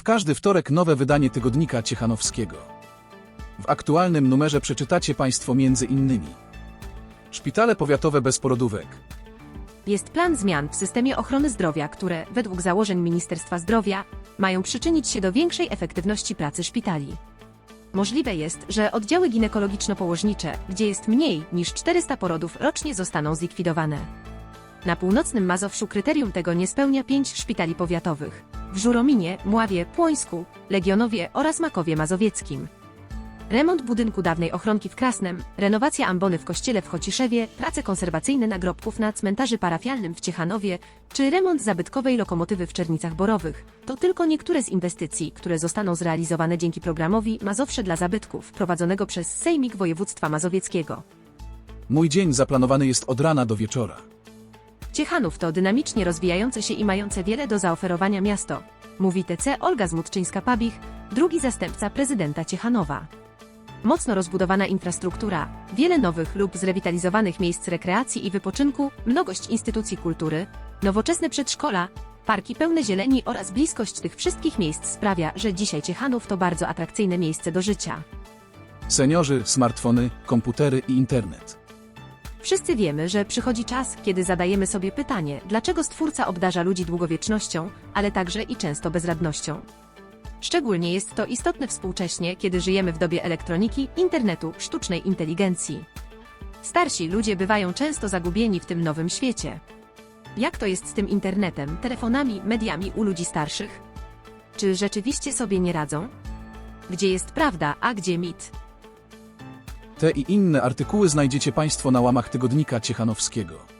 W każdy wtorek nowe wydanie tygodnika Ciechanowskiego. W aktualnym numerze przeczytacie Państwo między innymi Szpitale powiatowe bez porodówek, Jest plan zmian w systemie ochrony zdrowia, które, według założeń Ministerstwa Zdrowia, mają przyczynić się do większej efektywności pracy szpitali. Możliwe jest, że oddziały ginekologiczno-położnicze, gdzie jest mniej niż 400 porodów rocznie zostaną zlikwidowane. Na północnym Mazowszu kryterium tego nie spełnia pięć szpitali powiatowych. W Żurominie, Mławie, Płońsku, Legionowie oraz Makowie Mazowieckim. Remont budynku dawnej ochronki w Krasnem, renowacja ambony w kościele w Chociszewie, prace konserwacyjne nagrobków na cmentarzy parafialnym w Ciechanowie, czy remont zabytkowej lokomotywy w Czernicach Borowych to tylko niektóre z inwestycji, które zostaną zrealizowane dzięki programowi Mazowsze dla zabytków prowadzonego przez Sejmik Województwa Mazowieckiego. Mój dzień zaplanowany jest od rana do wieczora. Ciechanów to dynamicznie rozwijające się i mające wiele do zaoferowania miasto, mówi TC Olga Zmutczyńska-Pabich, drugi zastępca prezydenta Ciechanowa. Mocno rozbudowana infrastruktura, wiele nowych lub zrewitalizowanych miejsc rekreacji i wypoczynku, mnogość instytucji kultury, nowoczesne przedszkola, parki pełne zieleni oraz bliskość tych wszystkich miejsc sprawia, że dzisiaj Ciechanów to bardzo atrakcyjne miejsce do życia. Seniorzy, smartfony, komputery i internet. Wszyscy wiemy, że przychodzi czas, kiedy zadajemy sobie pytanie, dlaczego Stwórca obdarza ludzi długowiecznością, ale także i często bezradnością. Szczególnie jest to istotne współcześnie, kiedy żyjemy w dobie elektroniki, internetu, sztucznej inteligencji. Starsi ludzie bywają często zagubieni w tym nowym świecie. Jak to jest z tym internetem, telefonami, mediami u ludzi starszych? Czy rzeczywiście sobie nie radzą? Gdzie jest prawda, a gdzie mit? Te i inne artykuły znajdziecie Państwo na łamach tygodnika Ciechanowskiego.